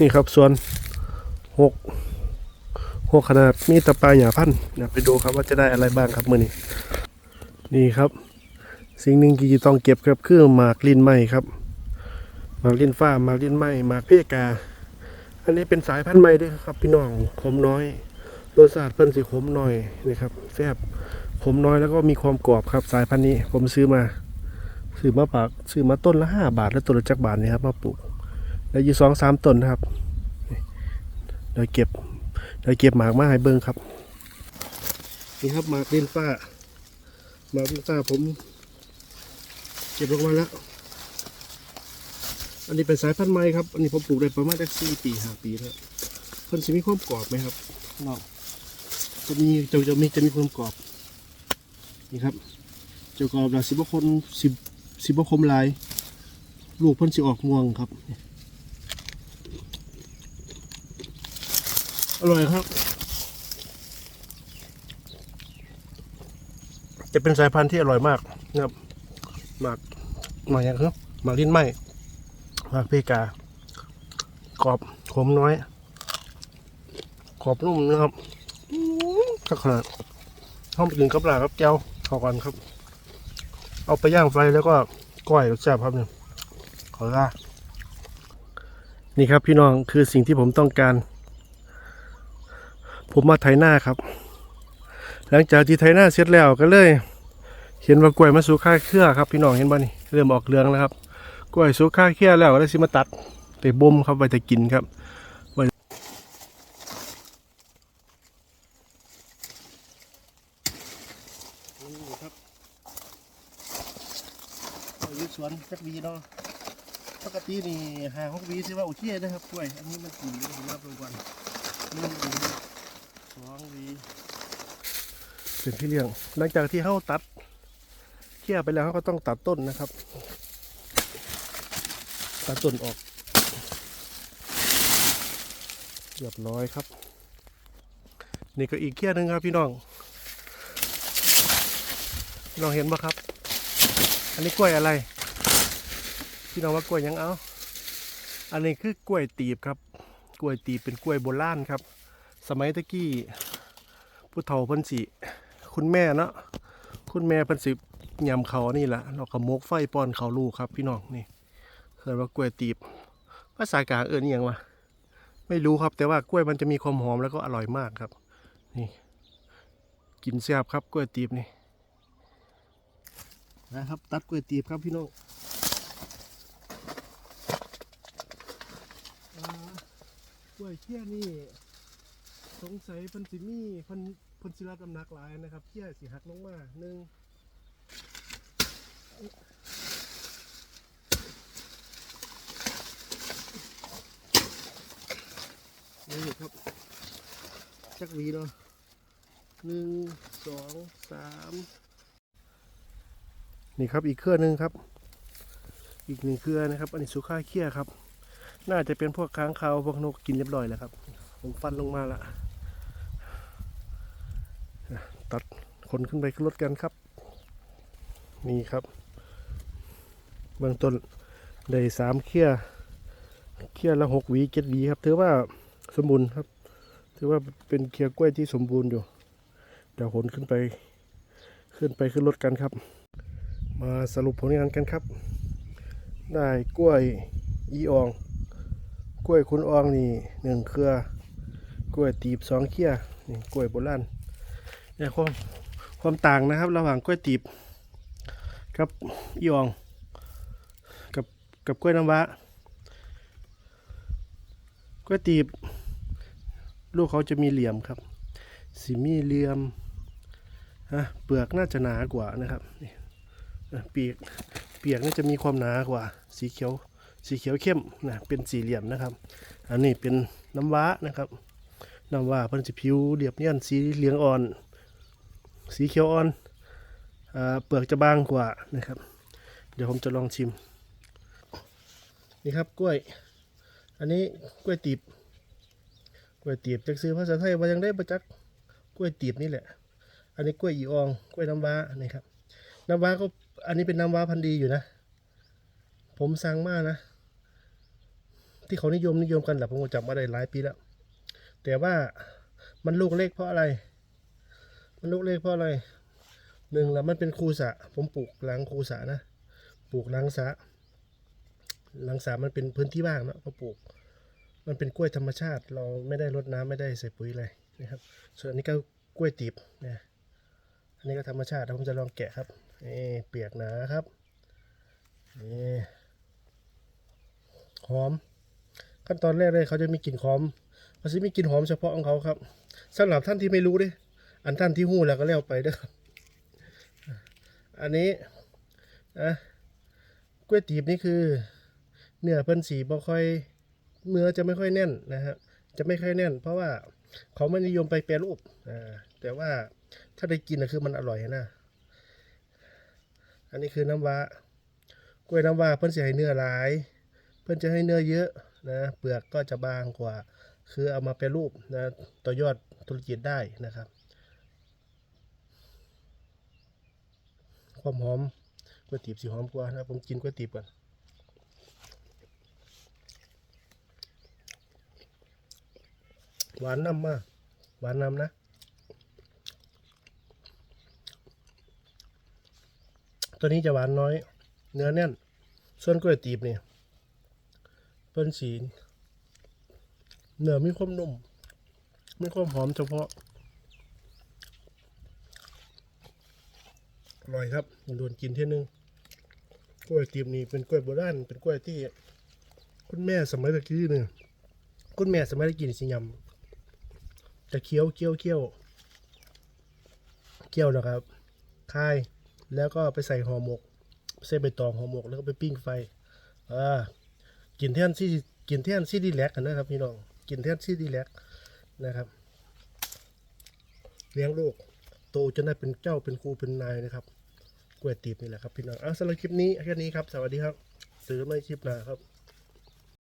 นี่ครับส่วนหกหกขนาดมีตะปลาหยาพันธุ์เดี๋ยวไปดูครับว่าจะได้อะไรบ้างครับมื่อนี้นี่ครับ สิ่งหนึ่งที่จะต้องเก็บครับคือหมากลิ้นไหมครับหมากลิ้นฟ้าหมากลิ้นไหมหมากเพกา อันนี้เป็นสายพันธุ์ใหม่ด้วยครับ พี่น้องขมน้อยรสชาติเพิ่นสิขมหน่อยนะครับแซ่บขมน้อยแล้วก็มีความกรอบครับสายพันธุ์นี้ผมซื้อมาซื้อมาปากซื้อมาต้นละห้าบาท แล้วต้นละจักบาทนี่ครับมาปลูก แล้วอยู่สองสามต้นนะครับนี่เดี๋ยวเก็บเดี๋ยวเก็บหมากมาให้เบิ้งครับ นี่ครับหมากลิ้นฟ้าหมากลิ้นฟ้าผมเก็บลงมาแล้ว อันนี้เป็นสายพันธุ์ใหม่ครับ อันนี้ผมปลูกได้ประมาณได้สี่ปีห้าปีแล้วเพิ่นจะมีความกรอบไหมครับนอกจะมีจะจะมีจะมีความกรอบ นี่ครับเจ้ากรอบละสิบคนสิบสิบคมลาย ลูกเพิ่นสิออกม่วงครับ อร่อยครับ จะเป็นสายพันธุ์ที่อร่อยมากนะครับหมากหมากอย่างครับหมากลิ้นไหมหมากเพกากรอบขมน้อยกรอบนุ่มนะครับถ้าขนาดห้องไปกินกับปลากับแก้วเข้ากันครับ เอาไปย่างไฟแล้วก็ก้อยรสแซ่บครับเนี่ยขอลานี่ครับพี่น้องคือสิ่งที่ผมต้องการ ผมมาไถหน้าครับ หลังจากที่ไถหน้าเสร็จแล้วก็เลย เห็นว่ากล้วยมาสู่ค่าเครือครับ พี่น้องเห็นบ่นี่เริ่มออกเรืองแล้วครับกล้วยสู่ค่าเครือแล้วก็เลยสิมาตัดไปบ่มครับไว้จะกินครับไว้นี่ครับเอยู่สวนจักวีเนาะปกตินี่หาหกวีถือว่าโอเคนะครับกล้วย อันนี้มันกี่วีผมนับดูก่อนหนึ่ สองวีเป็นที่เลี้ยง หลังจากที่เขาตัดเขี่ยไปแล้วเขาก็ต้องตัดต้นนะครับ ตัดต้นออกเรียบร้อยครับ นี่ก็อีกเขี่ยหนึ่งครับพี่น้องพี่น้องเห็นปะครับ อันนี้กล้วยอะไร พี่น้องว่ากล้วยยังเอา อันนี้คือกล้วยตีบครับ กล้วยตีบเป็นกล้วยโบราณครับ สมัยตะกี้ผู้เฒ่าเพิ่นสิคุณแม่เนาะคุณแม่เพิ่นสิยำเขานี่แหละเราก็มกไฟป้อนเขาลูกครับ พี่น้องนี่เคยว่ากล้วยตีบภาษากลางเอิ้อหยังวะไม่รู้ครับแต่ว่ากล้วยมันจะมีความหอมแล้วก็อร่อยมากครับ นี่ กินแซ่บครับกล้วยตีบนี่นะครับ ตัดกล้วยตีบครับพี่น้องกล้วยเขี้ยนี่ สงสัยเพันสิมีเพันเพันศิลากำนักหลายนะครับเขี้ยสิหักลงมาหนึ่งนี่ครับจักวีเนาะหนึ่งสองสามนี่ครับอีกเครือหนึ่งครับ อีกหนึ่งเครือนะครับ อันนี้สุค่าเคี้ยครับ น่าจะเป็นพวกค้างคาวพวกนกกินเรียบร้อยแล้วครับ ผมฟันลงมาละ ตัดคนขึ้นไปขึ้นรถกันครับ นี่ครับ เบื้องต้นได้สามเคี้ยเคี้ยละหกหวีเจ็ดหวีครับ ถือว่าสมบูรณ์ครับ ถือว่าเป็นเคียกล้วยที่สมบูรณ์อยู่ เดี๋ยวขนขึ้นไป ขึ้นไปขึ้นรถกันครับ มาสรุปผลงานกันครับ ได้กล้วยอีออง กล้วยคุณอองนี่หนึ่งเครือ กล้วยตีบสองเคี้ยนี่กล้วยโบราณ เนี่ยความความต่างนะครับ ระหว่างกล้วยตีบกับอีอง กับกับกล้วยน้ำว้ากล้วยตีบ ลูกเขาจะมีเหลี่ยมครับสีมีเหลี่ยมฮะเปลือกน่าจะหนากว่านะครับนี่เปียกเปียกน่าจะมีความหนากว่า สีเขียวสีเขียวเข้มนะเป็นสี่เหลี่ยมนะครับ อันนี้เป็นน้ำว้านะครับน้ำว้าเพิ่นจะผิวเรียบเนียนสีเหลืองอ่อน สีเขียวอ่อนอ่าเปลือกจะบางกว่านะครับ เดี๋ยวผมจะลองชิม นี่ครับกล้วย อันนี้กล้วยตีบกล้วยตีบจักซื้อภาษาไทยว่ายังได้ประจักษ์กล้วยตีบนี่แหละ อันนี้กล้วยอีอองกล้วยน้ำว้านี่ครับ น้ำว้าก็อันนี้เป็นน้ำว้าพันธุ์ดีอยู่นะ ผมสั่งมากนะ ที่เขานิยมนิยมกันแหละผมจำมาได้หลายปีแล้ว แต่ว่ามันลูกเล็กเพราะอะไร มันลูกเล็กเพราะอะไรหนึ่งละมันเป็นคูสะผมปลูกหลังคูสะนะปลูกหลังสะหลังสะมันเป็นพื้นที่ว่างเนาะก็ปลูก มันเป็นกล้วยธรรมชาติ เราไม่ได้รดน้ำไม่ได้ใส่ปุ๋ยเลยนะครับ ส่วนอันนี้ก็กล้วยตีบนะอันนี้ก็ธรรมชาติเดี๋ยวผมจะลองแกะครับนี่เปียกหนาครับนี่หอม ขั้นตอนแรกเลยเขาจะมีกลิ่นหอมเขาจะมีกลิ่นหอมเฉพาะของเขาครับสำหรับท่านที่ไม่รู้ด้ อันท่านที่หู้แล้วก็แล้วไปเด้อครับอันนี้นะกล้วยตีบนี่คือเนื้อเพิ่นสีบ่ค่อยเนื้อจะไม่ค่อยแน่นนะฮะจะไม่ค่อยแน่น เพราะว่าเขาไม่นิยมไปแปรรูปอ่าแต่ว่าถ้าได้กินนะคือมันอร่อยนะอันนี้คือน้ำว้ากล้วยน้ำว้าเพิ่นจะให้เนื้อหลาย เพิ่นจะให้เนื้อเยอะนะเปลือกก็จะบางกว่า คือเอามาแปรรูปนะต่อยอดธุรกิจได้นะครับ ความหอมก๋วยตี๋สีหอมกว่านะผมกินก๋วยตี๋ก่อนหวานน้ำมากหวานน้ำนะตัวนี้จะหวานน้อย เนื้อแน่น ส่วนก๋วยตี๋บเนี่ยเป็นสีเนื้อมีความนุ่ม มีความหอมเฉพาะ อร่อยครับโดนกินเที่ยนึงกล้วยตีบนี่เป็นกล้วยโบราณเป็นกล้วยที่ คุณแม่สมัยตะกี้เนี่ยคุณแม่สมัยตะกี้นี่สิยำจะเคี้ยวเคี้ยวเคี้ยวเคี้ยวนะครับคายแล้วก็ไปใส่ห่อหมกใส่ใบตองห่อหมกแล้วก็ไปปิ้งไฟอ่ากินแท่นซี่กินแท่นซี่ดีแลกกันนะครับพี่น้องกินแท่นซี่ดีแลกนะครับเลี้ยงลูกโตจนได้เป็นเจ้าเป็นครูเป็นนายนะครับ กล้วยตีบนี่แหละครับพี่น้องเอาสำหรับคลิปนี้แค่นี้ครับ สวัสดีครับซื้อไม่คลิปหน้าครับ